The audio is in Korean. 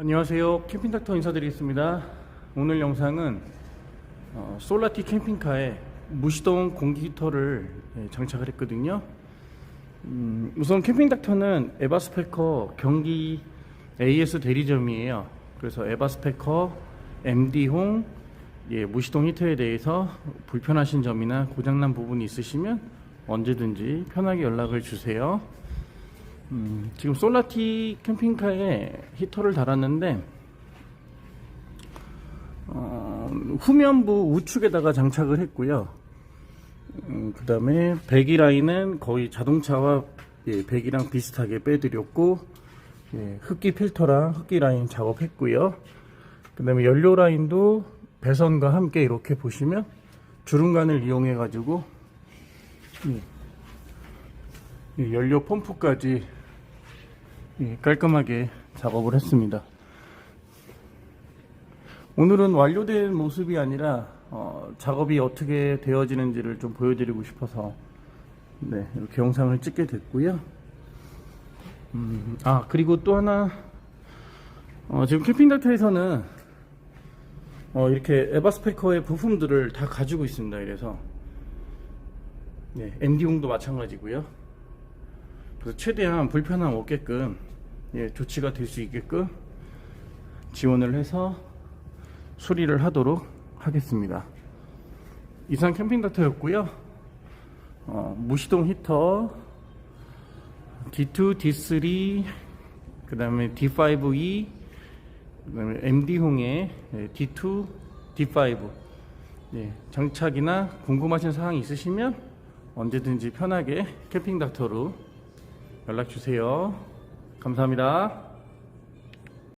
안녕하세요. 캠핑닥터 인사드리겠습니다. 오늘 영상은 어, 솔라티 캠핑카에 무시동 공기 히터를 예, 장착을 했거든요. 음, 우선 캠핑닥터는 에바스페커 경기 AS 대리점이에요. 그래서 에바스페커 MD홍 예, 무시동 히터에 대해서 불편하신 점이나 고장난 부분이 있으시면 언제든지 편하게 연락을 주세요. 음, 지금 솔라티 캠핑카에 히터를 달았는데 어, 후면부 우측에다가 장착을 했고요. 음, 그 다음에 배기 라인은 거의 자동차와 예, 배기랑 비슷하게 빼드렸고 예, 흡기 필터랑 흡기 라인 작업했고요. 그 다음에 연료 라인도 배선과 함께 이렇게 보시면 주름관을 이용해 가지고 연료 펌프까지 예, 깔끔하게 작업을 했습니다. 오늘은 완료된 모습이 아니라 어, 작업이 어떻게 되어지는지를 좀 보여드리고 싶어서 네, 이렇게 영상을 찍게 됐고요. 음, 아 그리고 또 하나 어, 지금 캠핑닥터에서는 어, 이렇게 에바스페커의 부품들을 다 가지고 있습니다. 이래서 네, MD용도 마찬가지고요. 그래서 최대한 불편함 없게끔 예, 조치가 될 수 있게끔 지원을 해서 수리를 하도록 하겠습니다. 이상 캠핑 닥터였고요. 어, 무시동 히터 D2, D3, 그 다음에 D5E, 그 다음에 MD홍의 D2, D5 예, 장착이나 궁금하신 사항이 있으시면 언제든지 편하게 캠핑 닥터로 연락 주세요. 감사합니다.